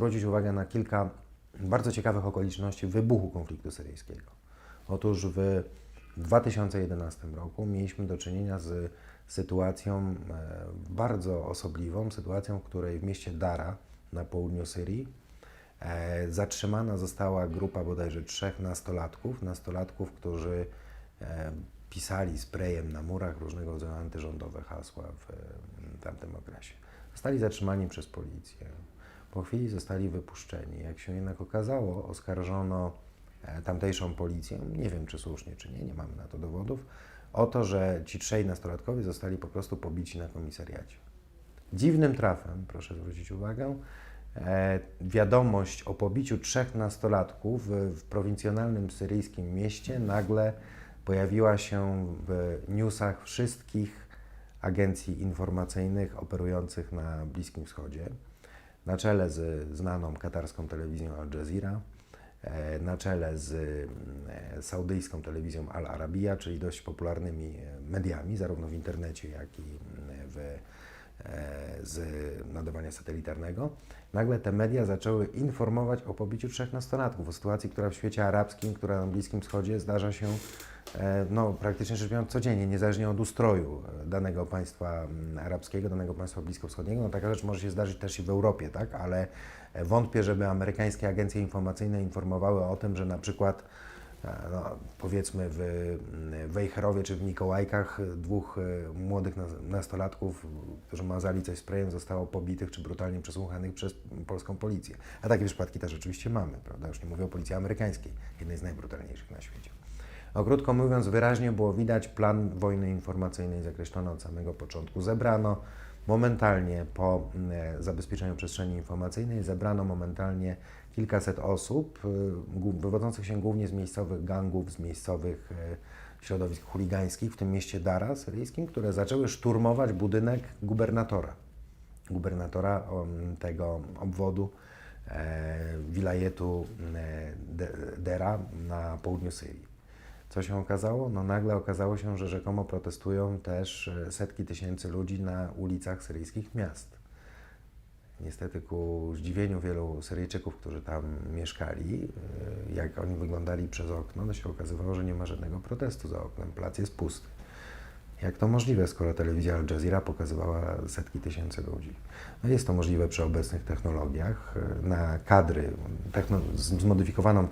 zwrócić uwagę na kilka bardzo ciekawych okoliczności wybuchu konfliktu syryjskiego. Otóż w 2011 roku mieliśmy do czynienia z sytuacją e, bardzo osobliwą, sytuacją, w której w mieście Dara na południu Syrii e, zatrzymana została grupa bodajże trzech nastolatków, nastolatków, którzy e, pisali sprayem na murach różnego rodzaju antyrządowe hasła w tamtym okresie. Zostali zatrzymani przez policję. Po chwili zostali wypuszczeni. Jak się jednak okazało, oskarżono tamtejszą policję, nie wiem czy słusznie, czy nie, nie mamy na to dowodów, o to, że ci trzej nastolatkowie zostali po prostu pobici na komisariacie. Dziwnym trafem, proszę zwrócić uwagę, e, wiadomość o pobiciu trzech nastolatków w prowincjonalnym syryjskim mieście nagle pojawiła się w newsach wszystkich agencji informacyjnych operujących na Bliskim Wschodzie, na czele z znaną katarską telewizją Al Jazeera, E, na czele z e, saudyjską telewizją Al Arabiya, czyli dość popularnymi e, mediami, zarówno w internecie, jak i w, z nadawania satelitarnego. Nagle te media zaczęły informować o pobiciu trzech nastolatków, o sytuacji, która w świecie arabskim, która na Bliskim Wschodzie zdarza się no, praktycznie rzecz biorąc codziennie, niezależnie od ustroju danego państwa arabskiego, danego państwa bliskowschodniego. No, taka rzecz może się zdarzyć też i w Europie, tak? ale Wątpię, żeby amerykańskie agencje informacyjne informowały o tym, że na przykład e, no, powiedzmy w Wejherowie czy w Mikołajkach dwóch e, młodych nastolatków, którzy mazali coś sprayem, zostało pobitych czy brutalnie przesłuchanych przez polską policję. A takie przypadki też oczywiście mamy, prawda? Już nie mówię o policji amerykańskiej, jednej z najbrutalniejszych na świecie. No, krótko mówiąc, wyraźnie było widać plan wojny informacyjnej zakreślony od samego początku. Zebrano Momentalnie po e, zabezpieczeniu przestrzeni informacyjnej zebrano momentalnie kilkaset osób, e, wywodzących się głównie z miejscowych gangów, z miejscowych e, środowisk chuligańskich w tym mieście Dara syryjskim, które zaczęły szturmować budynek gubernatora, gubernatora tego obwodu wilajetu Dera na południu Syrii. Co się okazało? No nagle okazało się, że rzekomo protestują też e, setki tysięcy ludzi na ulicach syryjskich miast. Niestety ku zdziwieniu wielu Syryjczyków, którzy tam mieszkali, e, jak oni wyglądali przez okno, no się okazywało, że nie ma żadnego protestu za oknem, plac jest pusty. Jak to możliwe, skoro telewizja Al Jazeera pokazywała setki tysięcy ludzi? No jest to możliwe przy obecnych technologiach. E, na kadry, techno, zmodyfikowaną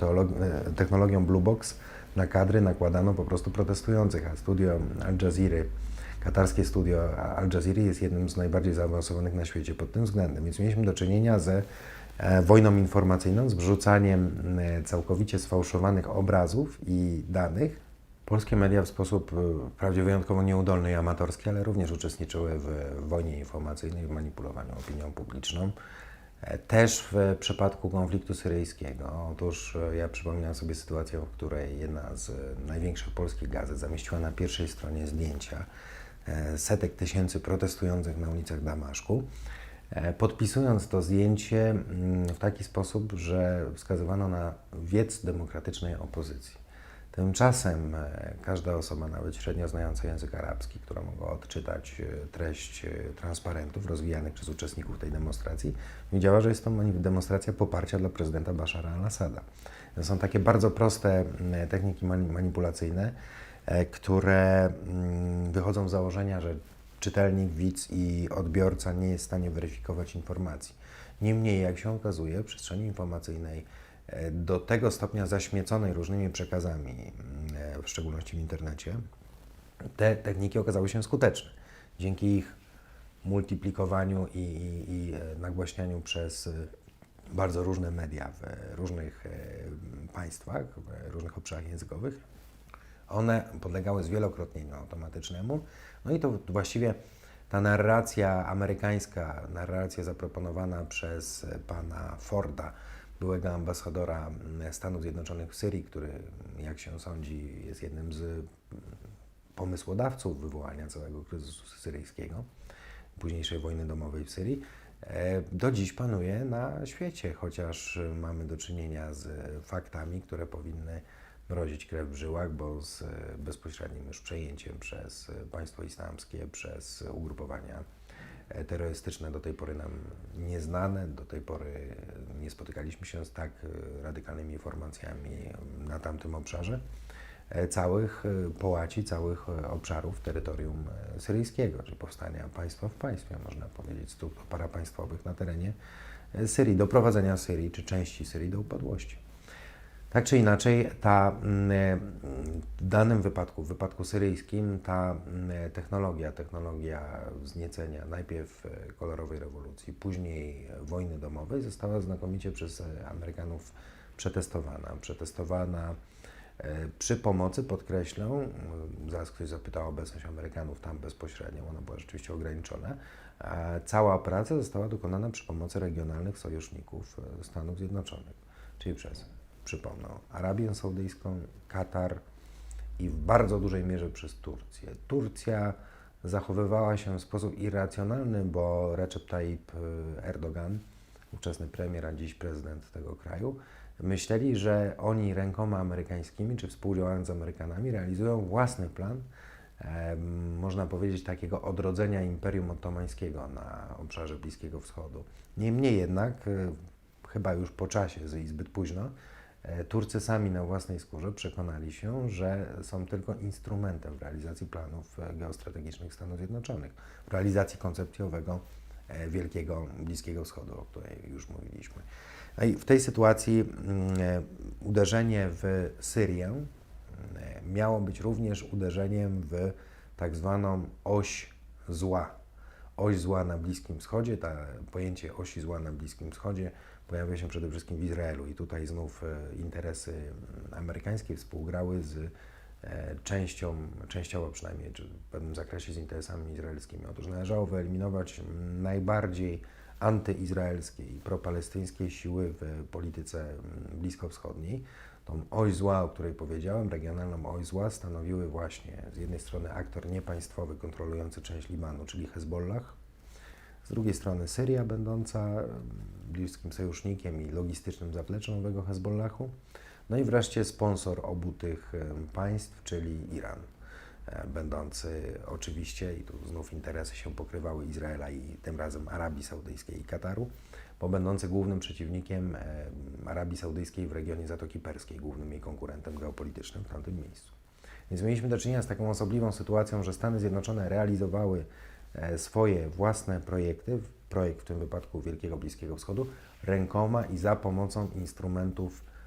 technologią Blue Box, na kadry nakładano po prostu protestujących, a studio Al Jazeera, katarskie studio Al Jazeera jest jednym z najbardziej zaawansowanych na świecie pod tym względem. Więc mieliśmy do czynienia ze e, wojną informacyjną, z wrzucaniem e, całkowicie sfałszowanych obrazów i danych. Polskie media w sposób e, wprawdzie wyjątkowo nieudolny i amatorski, ale również uczestniczyły w wojnie informacyjnej, w manipulowaniu opinią publiczną. Też w przypadku konfliktu syryjskiego. Otóż e, ja przypominam sobie sytuację, w której jedna z największych polskich gazet zamieściła na pierwszej stronie zdjęcia e, setek tysięcy protestujących na ulicach Damaszku, e, podpisując to zdjęcie mm, w taki sposób, że wskazywano na wiec demokratycznej opozycji. Tymczasem e, każda osoba, nawet średnio znająca język arabski, która mogła odczytać e, treść e, transparentów rozwijanych przez uczestników tej demonstracji, widziała, że jest to demonstracja poparcia dla prezydenta Bashara al-Assada. Są takie bardzo proste techniki manipulacyjne, które mm, wychodzą z założenia, że czytelnik, widz i odbiorca nie jest w stanie weryfikować informacji. Niemniej, jak się okazuje, w przestrzeni informacyjnej do tego stopnia zaśmieconej różnymi przekazami, mm, w szczególności w internecie, te techniki okazały się skuteczne. Dzięki ich multiplikowaniu i, i, i e, nagłaśnianiu przez e, bardzo różne media w różnych e, państwach, w różnych obszarach językowych, one podlegały zwielokrotnieniu automatycznemu. No i to właściwie ta narracja amerykańska, narracja zaproponowana przez pana Forda, byłego ambasadora Stanów Zjednoczonych w Syrii, który, jak się sądzi, jest jednym z mm, pomysłodawców wywołania całego kryzysu syryjskiego, późniejszej wojny domowej w Syrii, e, do dziś panuje na świecie, chociaż mamy do czynienia z faktami, które powinny mrozić krew w żyłach, bo z bezpośrednim już przejęciem przez państwo islamskie, przez ugrupowania e, terrorystyczne do tej pory nam nieznane, do tej pory nie spotykaliśmy się z tak e, radykalnymi formacjami na tamtym obszarze e, całych e, połaci, całych obszarów terytorium syryjskiego, czy powstania państwa w państwie, można powiedzieć, struktur parapaństwowych na terenie Syrii, doprowadzenia Syrii, czy części Syrii do upadłości. Tak czy inaczej, ta, mm, e, w danym wypadku, w wypadku syryjskim, ta mm, technologia, technologia wzniecenia najpierw e, kolorowej rewolucji, później e, wojny domowej została znakomicie przez e, Amerykanów przetestowana. Przetestowana e, przy pomocy, podkreślę, zaraz ktoś zapytał o obecność Amerykanów tam bezpośrednio, ona była rzeczywiście ograniczona. Cała praca została dokonana przy pomocy regionalnych sojuszników e, Stanów Zjednoczonych, czyli przez przypomnę, Arabię Saudyjską, Katar i w bardzo dużej mierze przez Turcję. Turcja zachowywała się w sposób irracjonalny, bo Recep Tayyip y, Erdogan, ówczesny premier, a dziś prezydent tego kraju, myśleli, że oni rękoma amerykańskimi, czy współdziałając z Amerykanami, realizują własny plan, em, można powiedzieć, takiego odrodzenia Imperium Ottomańskiego na obszarze Bliskiego Wschodu. Niemniej jednak, y, chyba już po czasie, zbyt późno, e, Turcy sami na własnej skórze przekonali się, że są tylko instrumentem w realizacji planów e, geostrategicznych Stanów Zjednoczonych, w realizacji koncepcji owego e, wielkiego Bliskiego Wschodu, o której już mówiliśmy. No i w tej sytuacji mm, e, uderzenie w Syrię mm, e, miało być również uderzeniem w tak zwaną oś zła. Oś zła na Bliskim Wschodzie, to pojęcie osi zła na Bliskim Wschodzie pojawia się przede wszystkim w Izraelu i tutaj znów e, interesy mm, amerykańskie współgrały z e, częścią, częściowo przynajmniej, czy w pewnym zakresie z interesami izraelskimi. Otóż należało wyeliminować mm, najbardziej antyizraelskie i propalestyńskie siły w polityce mm, bliskowschodniej. Tą oś zła, o której powiedziałem, regionalną oś zła stanowiły właśnie z jednej strony aktor niepaństwowy kontrolujący część Libanu, czyli Hezbollah, z drugiej strony Syria, będąca bliskim sojusznikiem i logistycznym zapleczem owego Hezbollahu. No i wreszcie sponsor obu tych państw, czyli Iran, będący oczywiście, i tu znów interesy się pokrywały Izraela i tym razem Arabii Saudyjskiej i Kataru, bo będący głównym przeciwnikiem em, Arabii Saudyjskiej w regionie Zatoki Perskiej, głównym jej konkurentem geopolitycznym w tamtym miejscu. Więc mieliśmy do czynienia z taką osobliwą sytuacją, że Stany Zjednoczone realizowały e, swoje własne projekty, projekt w tym wypadku Wielkiego Bliskiego Wschodu, rękoma i za pomocą instrumentów e,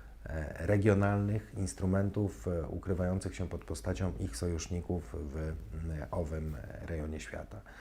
regionalnych, instrumentów e, ukrywających się pod postacią ich sojuszników w m, owym rejonie świata.